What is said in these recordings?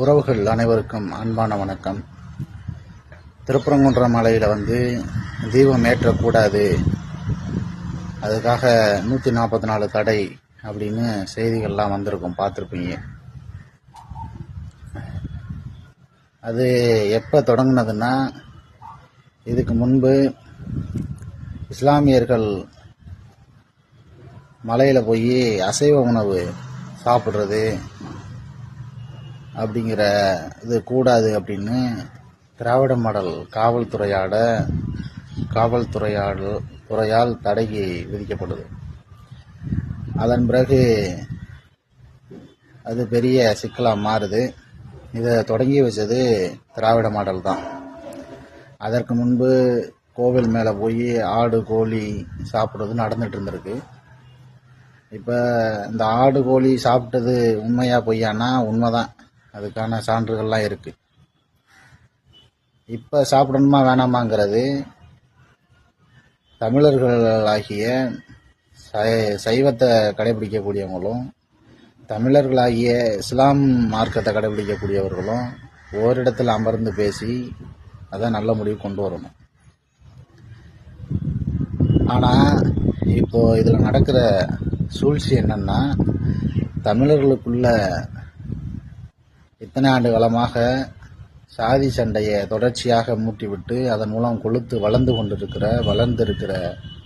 உறவுகள் அனைவருக்கும் அன்பான வணக்கம். திருப்பரங்குன்ற மலையில் வந்து தீபம் ஏற்றக்கூடாது. அதுக்காக நூற்றி நாற்பத்தி நாலு தடை அப்படின்னு செய்திகள்லாம் வந்திருக்கும் பார்த்துருப்பீங்க. அது எப்போ தொடங்கினதுன்னா இதுக்கு முன்பு இஸ்லாமியர்கள் மலையில் போய் அசைவ உணவு சாப்பிட்றது அப்படிங்கிற இது கூடாது அப்படின்னு திராவிட மாடல் காவல்துறையாட காவல்துறையால் துறையால் தடை விதிக்கப்படுது. அதன் பிறகு அது பெரிய சிக்கலாக மாறுது. இதை தொடங்கி வச்சது திராவிட மாடல் தான். அதற்கு முன்பு கோவில் மேலே போய் ஆடு கோழி சாப்பிட்றது நடந்துட்டு இருந்திருக்கு. இப்போ இந்த ஆடு கோழி சாப்பிட்டது உண்மையாக பொய்யானா? உண்மைதான். அதுக்கான சான்றுகள்லாம் இருக்குது இப்போ சாப்பிடணுமா வேணாமாங்கிறது தமிழர்களாகிய சை- சைவத்தை கடைபிடிக்கக்கூடியவங்களும் தமிழர்களாகிய இஸ்லாம் மார்க்கத்தை கடைபிடிக்கக்கூடியவர்களும் ஓரிடத்தில் அமர்ந்து பேசி அதை நல்ல முடிவு கொண்டு வரணும். ஆனால் இப்போ இதில் நடக்கிற சூழ்ச்சி என்னென்னா தமிழர்களுக்குள்ள இத்தனை ஆண்டு காலமாக சாதி சண்டையை தொடர்ச்சியாக மூட்டிவிட்டு அதன் மூலம் கொளுத்து வளர்ந்து கொண்டிருக்கிற வளர்ந்திருக்கிற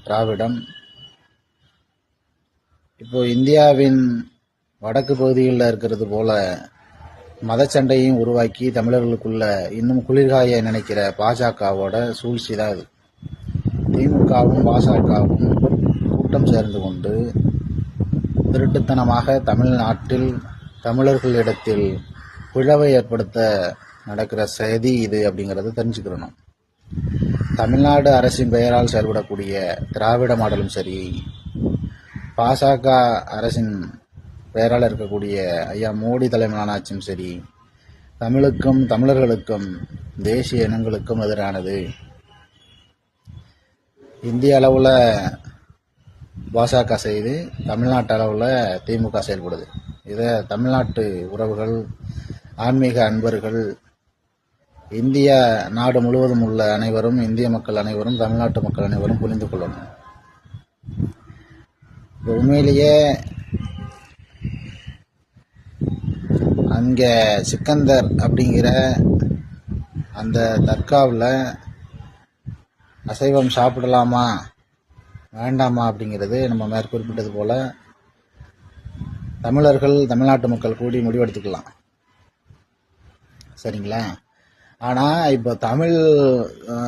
திராவிடம். இப்போ இந்தியாவின் வடக்கு பகுதிகளில் இருக்கிறது போல மதச்சண்டையும் உருவாக்கி தமிழர்களுக்குள்ள இன்னும் குளிர்காய நினைக்கிற பாஜகவோட சூழ்ச்சி தான் இது திமுகவும் பாஜகவும் கூட்டம் சேர்ந்து கொண்டு திருட்டுத்தனமாக தமிழ்நாட்டில் தமிழர்களிடத்தில் பிளவை ஏற்படுத்த நடக்கிற சதி இது அப்படிங்கிறத தெரிஞ்சுக்கிறணும். தமிழ்நாடு அரசின் பெயரால் செயல்படக்கூடிய திராவிட மாடலும் சரி பாஜக அரசின் பெயரால் இருக்கக்கூடிய ஐயா மோடி தலைமையிலான ஆட்சியும் சரி தமிழுக்கும் தமிழர்களுக்கும் தேசிய இனங்களுக்கும் எதிரானது. இந்திய அளவில் பாஜக செய்து தமிழ்நாட்டு அளவில் திமுக செயல்படுது. இதை தமிழ்நாட்டு உறவுகள் ஆன்மீக அன்பர்கள் இந்திய நாடு முழுவதும் உள்ள அனைவரும் இந்திய மக்கள் அனைவரும் தமிழ்நாட்டு மக்கள் அனைவரும் புரிந்து கொள்ளணும். உண்மையிலேயே அங்கே சிக்கந்தர் அப்படிங்கிற அந்த தர்காவில் அசைவம் சாப்பிடலாமா வேண்டாமா அப்படிங்கிறது நம்ம மேற்குறிப்பிட்டது போல் தமிழர்கள் தமிழ்நாட்டு மக்கள் கூடி முடிவெடுத்துக்கலாம். சரிங்களா? ஆனால் இப்போ தமிழ்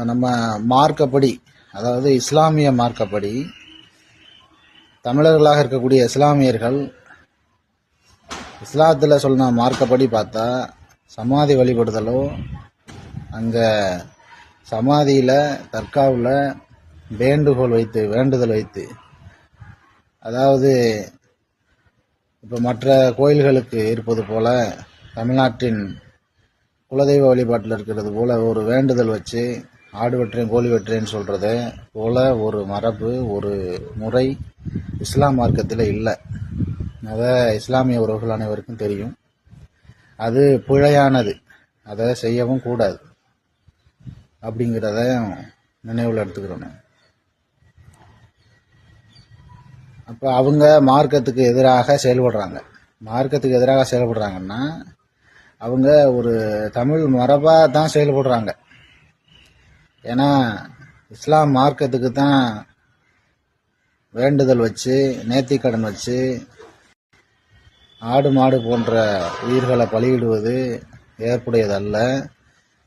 நம்ம மார்க்கப்படி அதாவது இஸ்லாமிய மார்க்கப்படி தமிழர்களாக இருக்கக்கூடிய இஸ்லாமியர்கள் இஸ்லாத்தில் சொன்ன மார்க்கப்படி பார்த்தா சமாதி வழிபடுதலோ அங்கே சமாதியில் தர்காவில் வேண்டுகோள் வைத்து வேண்டுதல் வைத்து அதாவது இப்போ மற்ற கோயில்களுக்கு இருப்பது போல தமிழ்நாட்டின் குலதெய்வ வழிபாட்டில் இருக்கிறது போல ஒரு வேண்டுதல் வச்சு ஆடு வெற்றேன் கோழி வெற்றேன்னு சொல்கிறது போல ஒரு மரபு ஒரு முறை இஸ்லாம் மார்க்கத்தில் இல்லை. அதை இஸ்லாமிய உறவுகள் அனைவருக்கும் தெரியும். அது பிழையானது. அதை செய்யவும் கூடாது. அப்படிங்கிறத நினைவில் எடுத்துக்கிறோம் அப்போ அவங்க மார்க்கத்துக்கு எதிராக செயல்படுறாங்க. மார்க்கத்துக்கு எதிராக செயல்படுறாங்கன்னா அவங்க ஒரு தமிழ் மரபாக தான் செயல்படுறாங்க. ஏன்னா இஸ்லாம் மார்க்கத்துக்கு தான் வேண்டுதல் வச்சு நேர்த்திக்கடன் வச்சு ஆடு மாடு போன்ற உயிர்களை பலியிடுவது ஏற்புடையதல்ல.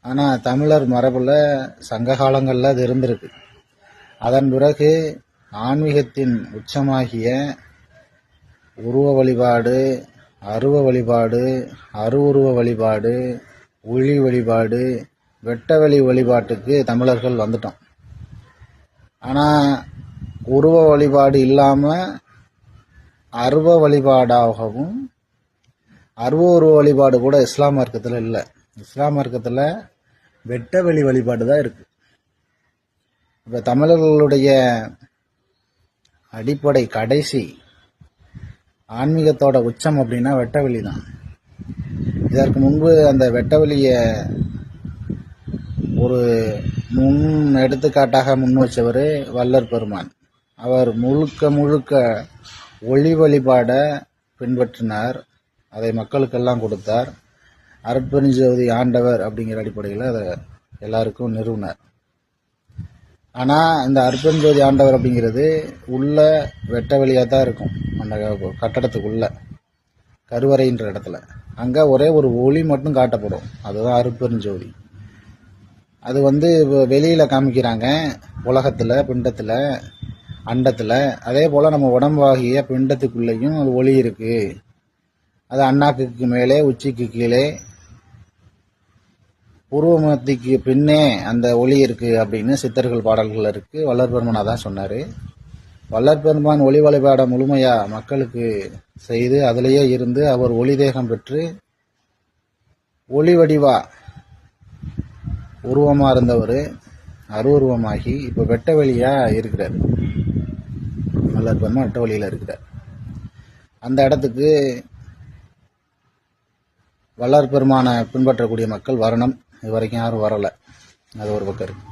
ஆனால் தமிழர் மரபில் சங்க காலங்களில் அது இருந்திருக்கு. அதன் பிறகு ஆன்மீகத்தின் உச்சமாகிய உருவ வழிபாடு அருவ வழிபாடு அருவுருவ வழிபாடு உழி வழிபாடு வெட்டவெளி வழிபாட்டுக்கு தமிழர்கள் வந்துட்டோம். ஆனால் உருவ வழிபாடு இல்லாமல் அருவ வழிபாடாகவும் அருவ உருவ வழிபாடு கூட இஸ்லாம் மார்க்கத்தில் இல்லை. இஸ்லாம் மார்க்கத்தில் வெட்டவெளி வழிபாடு தான் இருக்குது இப்போ தமிழர்களுடைய அடிப்படை கடைசி ஆன்மீகத்தோட உச்சம் அப்படின்னா வெட்டவெளி தான். இதற்கு முன்பு அந்த வெட்டவெளியை ஒரு முன் எடுத்துக்காட்டாக முன் வச்சவர் வல்லர் பெருமான். அவர் முழுக்க முழுக்க ஒளி வழிபாடை பின்பற்றினார். அதை மக்களுக்கெல்லாம் கொடுத்தார். அருட்பெருஞ்சோதி ஆண்டவர் அப்படிங்கிற அடிப்படையில் அதை எல்லாருக்கும் நிறுவினார். ஆனால் இந்த அருட்பெருஞ்சோதி ஆண்டவர் அப்படிங்கிறது உள்ள வெட்ட வெளியாக தான் இருக்கும். அந்த கட்டடத்துக்குள்ள. கருவறைன்ற இடத்துல. அங்கே ஒரே ஒரு ஒளி மட்டும் காட்டப்படும். அதுதான் அருட்பெருஞ்சோதி அது வந்து வெளியில் காமிக்கிறாங்க. உலகத்தில் பிண்டத்தில் அண்டத்தில். அதே போல் நம்ம உடம்பாகிய பிண்டத்துக்குள்ளேயும் அது ஒளி இருக்குது அது அண்ணாக்குக்கு மேலே உச்சிக்கு கீழே பூர்வமத்திக்கு பின்னே அந்த ஒளி இருக்குது அப்படின்னு சித்தர்கள் பாடல்கள் இருக்குது வல்லற்பெருமான் தான் சொன்னார். வல்லற்பெருமான் ஒளி வழிபாடை முழுமையாக மக்களுக்கு செய்து அதிலேயே இருந்து அவர் ஒளி தேகம் பெற்று ஒளி வடிவா உருவமாக இருந்தவர் அருவுருவமாகி இப்போ வெட்ட வெளியாக இருக்கிறார். வல்லற்பெருமான் வெட்ட வழியில் இருக்கிறார். அந்த இடத்துக்கு வல்லார் பெருமானை பின்பற்றக்கூடிய மக்கள் வரணும். இது வரைக்கும் யாரும் வரலை. அது ஒரு பக்கம் இருக்கு.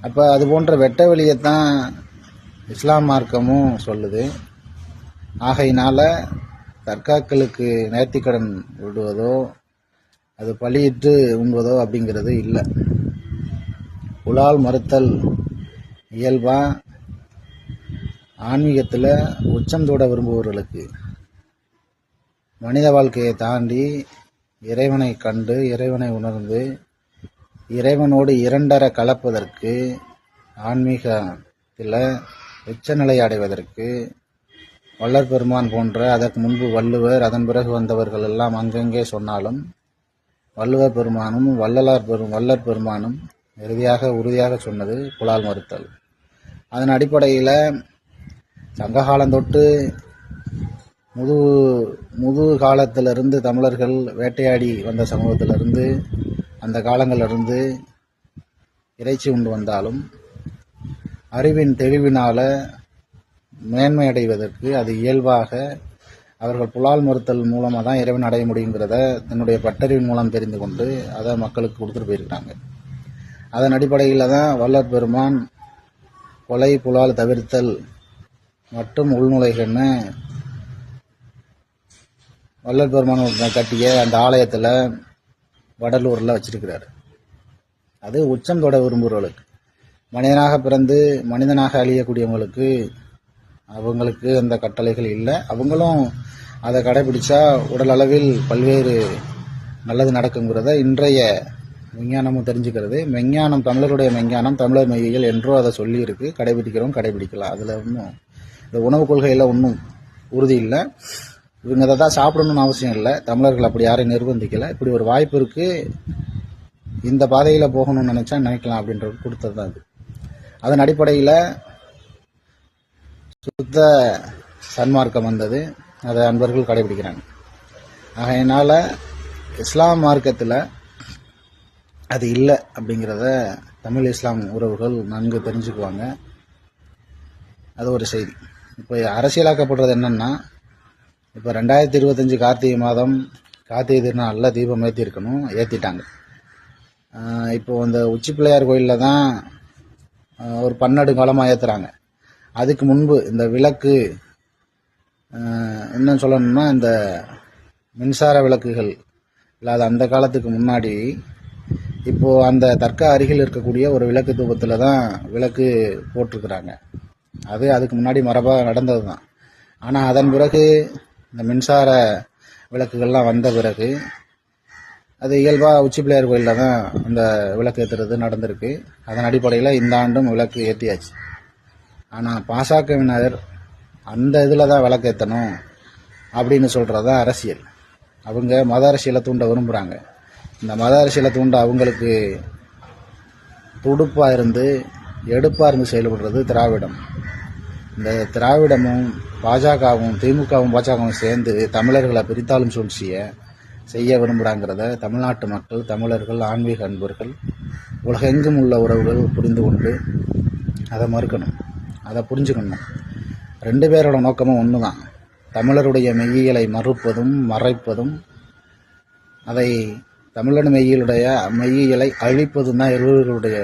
அப்போ அது போன்ற வெட்ட வெளியைத்தான் இஸ்லாம் மார்க்கமும் சொல்லுது. ஆகையினால் தற்காக்களுக்கு நேர்த்திக்கடன் விடுவதோ அது பழியிட்டு உண்பதோ அப்படிங்கிறது இல்லை. உலால் மறுத்தல் இயல்பாக ஆன்மீகத்தில் உச்சம் தொட விரும்புபவர்களுக்கு மனித வாழ்க்கையை தாண்டி இறைவனை கண்டு இறைவனை உணர்ந்து இறைவனோடு இரண்டர கலப்பதற்கு ஆன்மீகத்தில் உச்சநிலை அடைவதற்கு வள்ளற் பெருமான் போன்ற அதற்கு முன்பு வள்ளுவர் அதன் பிறகு வந்தவர்கள் எல்லாம் அங்கங்கே சொன்னாலும் வள்ளுவர் பெருமானும் வள்ளலார் பெரும் வள்ளற் பெருமானும் இறுதியாக உறுதியாக சொன்னது புலால் மறுத்தல். அதன் அடிப்படையில் சங்ககாலந்தொட்டு முது முது காலத்திலிருந்து தமிழர்கள் வேட்டையாடி வந்த சமூகத்திலிருந்து அந்த காலங்களிலிருந்து இறைச்சி உண்டு வந்தாலும் அறிவின் தெளிவினால் மேன்மை அடைவதற்கு அது இயல்பாக அவர்கள் புலால் மறுத்தல் மூலமாக தான் இறைவன் அடைய முடியுங்கிறத தன்னுடைய பட்டறிவின் மூலம் தெரிந்து கொண்டு அதை மக்களுக்கு கொடுத்துட்டு போயிருக்காங்க. அதன் அடிப்படையில் தான் வல்லற் பெருமான் கொலை புலால் தவிர்த்தல் மற்றும் உள்நுழைகள்னு வள்ளல் பெருமான் ஒருத்தன் கட்டிய அந்த ஆலயத்தில் வடலூரில் வச்சிருக்கிறாரு. அது உச்சம் தொட விரும்புகிறவர்களுக்கு மனிதனாக பிறந்து மனிதனாக அழியக்கூடியவங்களுக்கு அவங்களுக்கு அந்த கட்டளைகள் இல்லை. அவங்களும் அதை கடைபிடிச்சா உடல் அளவில் பல்வேறு நல்லது நடக்குங்கிறத இன்றைய விஞ்ஞானமும் தெரிஞ்சுக்கிறது. மெஞ்ஞானம் தமிழருடைய மெஞ்ஞானம் தமிழர் மையங்கள் என்றோ அதை சொல்லியிருக்கு. கடைபிடிக்கிறோம் கடைபிடிக்கலாம். அதில் ஒன்றும் இந்த உணவு கொள்கையில் ஒன்றும் உறுதி இல்லை. இவங்க அதை தான் சாப்பிடணும்னு அவசியம் இல்லை. தமிழர்கள் அப்படி யாரையும் நிர்பந்திக்கலை. இப்படி ஒரு வாய்ப்பு இருக்குது இந்த பாதையில் போகணும்னு நினச்சா நினைக்கலாம் அப்படின்றது கொடுத்தது தான் அது. அதன் அடிப்படையில் சுத்த சன்மார்க்கம் வந்தது. அதை அன்பர்கள் கடைபிடிக்கிறாங்க. ஆகையினால் இஸ்லாம் மார்க்கத்தில் அது இல்லை அப்படிங்கிறத தமிழ் இஸ்லாம் உறவுகள் நன்கு தெரிஞ்சுக்குவாங்க. அது ஒரு செய்தி. இப்போ அரசியலாக்கப்படுறது என்னென்னா இப்போ ரெண்டாயிரத்தி இருபத்தஞ்சி கார்த்திகை மாதம் கார்த்திகை திருநாளில் தீபம் ஏற்றிருக்கணும் ஏற்றிட்டாங்க இப்போ இந்த உச்சி பிள்ளையார் கோயிலில் தான் ஒரு பன்னெண்டு காலமாக ஏற்றுறாங்க அதுக்கு முன்பு இந்த விளக்கு இன்னும் சொல்லணும்னா இந்த மின்சார விளக்குகள் இல்லாத அந்த காலத்துக்கு முன்னாடி இப்போது அந்த தர்கா அருகில் இருக்கக்கூடிய ஒரு விளக்கு தூபத்தில் தான் விளக்கு போட்டிருக்கிறாங்க. அது அதுக்கு முன்னாடி மரபாக நடந்தது தான் ஆனால் அதன் பிறகு இந்த மின்சார விளக்குகள்லாம் வந்த பிறகு அது இயல்பாக உச்சி பிள்ளையார் கோயிலில் தான் அந்த விளக்கு ஏற்றுறது நடந்திருக்கு. அதன் அடிப்படையில் இந்த ஆண்டும் விளக்கு ஏற்றியாச்சு ஆனால் பாசகவினர் அந்த இதில் தான் விளக்கு ஏற்றணும் அப்படின்னு சொல்கிறது தான் அரசியல். அவங்க மத அரசியலை தூண்ட விரும்புகிறாங்க இந்த மத அரசியலை தூண்ட அவங்களுக்கு துடுப்பாக இருந்து எடுப்பாக இருந்து செயல்படுறது திராவிடம். இந்த திராவிடமும் பாஜகவும் திமுகவும் பாஜகவும் சேர்ந்து தமிழர்களை பிரித்தாளும் சூழ்ச்சியை செய்ய விரும்புகிறாங்கிறத தமிழ்நாட்டு மக்கள் தமிழர்கள் ஆன்மீக அன்பர்கள் உலகெங்கும் உள்ள உறவுகள் புரிந்து கொண்டு அதை மறுக்கணும். அதை புரிஞ்சுக்கணும். ரெண்டு பேரோட நோக்கமும் ஒன்று தான் தமிழருடைய மெய்யியலை மறுப்பதும் மறைப்பதும் அதை தமிழன் மெய்யிலுடைய மெய்யியலை அழிப்பதும் தான் இருவர்களுடைய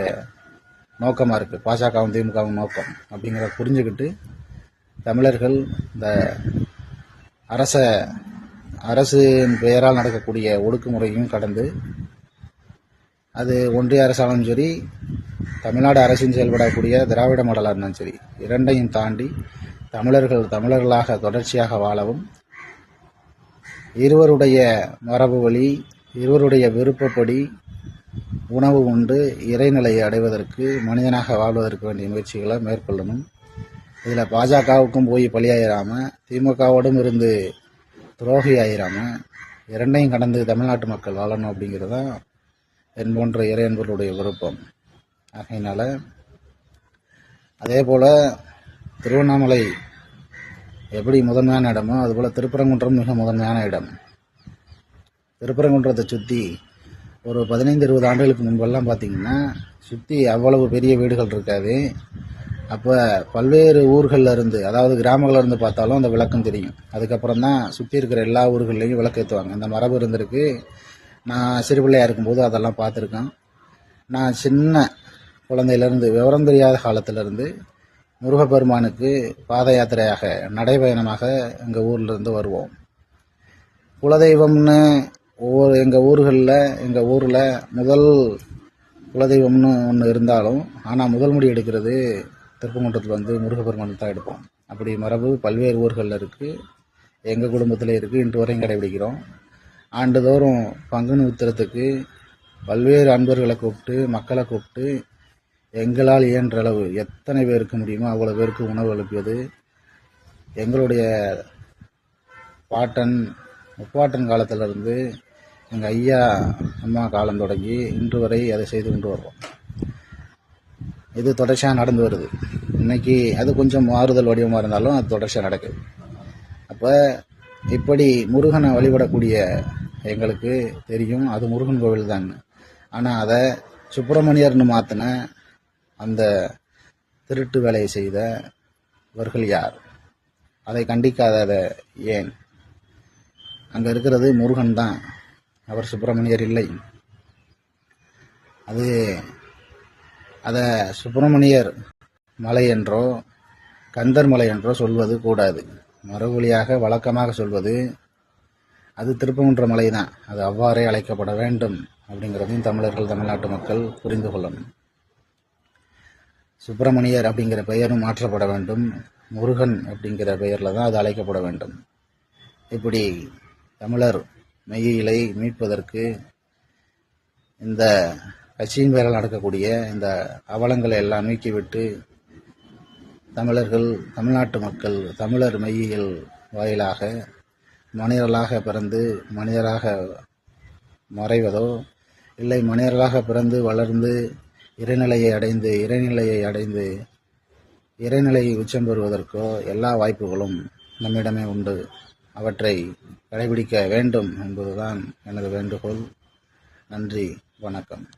நோக்கமாக இருக்குது பாஜகவும் திமுகவும் நோக்கம் அப்படிங்கிறத புரிஞ்சுக்கிட்டு தமிழர்கள் இந்த அரச அரசின் பெயரால் நடக்கக்கூடிய ஒடுக்குமுறையும் கடந்து அது ஒன்றிய அரசாலும் சரி தமிழ்நாடு அரசின் செயல்படக்கூடிய திராவிட மாடலாக இருந்தாலும் சரி இரண்டையும் தாண்டி தமிழர்கள் தமிழர்களாக தொடர்ச்சியாக வாழவும் இருவருடைய மரபு வழி இருவருடைய விருப்பப்படி உணவு உண்டு இறைநிலையை அடைவதற்கு மனிதனாக வாழ்வதற்கு வேண்டிய முயற்சிகளை மேற்கொள்ளணும். இதில் பாஜகவுக்கும் போய் பலியாயிராமல் திமுகவோடும் இருந்து துரோகி ஆயிராம இரண்டையும் கடந்து தமிழ்நாட்டு மக்கள் வாழணும் அப்படிங்கிறது தான் என் போன்ற இறையன்பர்களுடைய விருப்பம். ஆகையினால் அதே போல் திருவண்ணாமலை எப்படி முதன்மையான இடமோ அதுபோல் திருப்பரங்குன்றம் மிக முதன்மையான இடம். திருப்பரங்குன்றத்தை சுற்றி ஒரு பதினைந்து இருபது ஆண்டுகளுக்கு முன்பெல்லாம் பார்த்தீங்கன்னா சுற்றி அவ்வளவு பெரிய வீடுகள் இருக்காது. அப்போ பல்வேறு ஊர்களில் இருந்து அதாவது கிராமங்களில் இருந்து பார்த்தாலும் அந்த விளக்கம் தெரியும். அதுக்கப்புறம் தான் சுற்றி இருக்கிற எல்லா ஊர்கள்லேயும் விளக்கேற்றுவாங்க இந்த மரபு இருந்திருக்கு. நான் சிறு பிள்ளையாக இருக்கும்போது அதெல்லாம் பார்த்துருக்கேன். நான் சின்ன குழந்தையிலேருந்து விவரம் தெரியாத காலத்திலேருந்து முருகப்பெருமானுக்கு பாத யாத்திரையாக நடைபயணமாக எங்கள் ஊர்லேருந்து வருவோம். குலதெய்வம்னு ஒவ்வொரு எங்கள் ஊர்களில் எங்கள் ஊரில் முதல் குலதெய்வம்னு ஒன்று இருந்தாலும் ஆனால் முதல் முடி எடுக்கிறது திருப்பங்குன்றத்தில் வந்து முருகப்பெருமான் தான் எடுப்போம். அப்படி மரபு பல்வேறு ஊர்களில் இருக்குது எங்கள் குடும்பத்தில் இருக்குது இன்று வரையும் கடைபிடிக்கிறோம். ஆண்டுதோறும் பங்குனி உத்திரத்துக்கு பல்வேறு அன்பர்களை கூப்பிட்டு மக்களை கூப்பிட்டு எங்களால் இயன்ற அளவு எத்தனை பேருக்கு முடியுமோ அவ்வளோ பேருக்கு உணவு அளிப்பது எங்களுடைய பாட்டன் முப்பாட்டன் காலத்திலிருந்து எங்கள் ஐயா அம்மா காலம் தொடங்கி இன்று வரை அதை செய்து கொண்டு வருவோம். இது தொடர்ச்சியாக நடந்து வருது. இன்னைக்கு அது கொஞ்சம் மாறுதல் வடிவமாக இருந்தாலும் அது தொடர்ச்சியாக நடக்குது. அப்போ இப்படி முருகனை வழிபடக்கூடிய எங்களுக்கு தெரியும். அது முருகன் கோவில் தான். ஆனால் அதை சுப்பிரமணியர்னு மாற்றின அந்த திருட்டு வேலையை செய்த இவர்கள் யார்? அதை கண்டிக்காத ஏன்? அங்கே இருக்கிறது முருகன் தான். அவர் சுப்பிரமணியர் இல்லை. அது அதை சுப்பிரமணியர் மலை என்றோ கந்தர் மலை என்றோ சொல்வது கூடாது. மறுமொழியாக வழக்கமாக சொல்வது அது திருப்பங்குன்ற மலை தான் அது அவ்வாறே அழைக்கப்பட வேண்டும் அப்படிங்கிறதையும் தமிழர்கள் தமிழ்நாட்டு மக்கள் புரிந்து கொள்ளணும். சுப்பிரமணியர் அப்படிங்கிற பெயரும் மாற்றப்பட வேண்டும். முருகன் அப்படிங்கிற பெயரில் தான் அது அழைக்கப்பட வேண்டும். இப்படி தமிழர் மெய்யிலை மீட்பதற்கு இந்த கட்சியின் பெயரால் நடக்கக்கூடிய இந்த அவலங்களை எல்லாம் நீக்கிவிட்டு தமிழர்கள் தமிழ்நாட்டு மக்கள் தமிழர் மெய்யியல் வாயிலாக மனிதர்களாக பிறந்து மனிதராக மறைவதோ இல்லை மனிதர்களாக பிறந்து வளர்ந்து இறைநிலையை அடைந்து இறைநிலையை அடைந்து இறைநிலையை உச்சம் பெறுவதற்கோ எல்லா வாய்ப்புகளும் நம்மிடமே உண்டு. அவற்றை கடைபிடிக்க வேண்டும் என்பதுதான் எனது வேண்டுகோள். நன்றி வணக்கம்.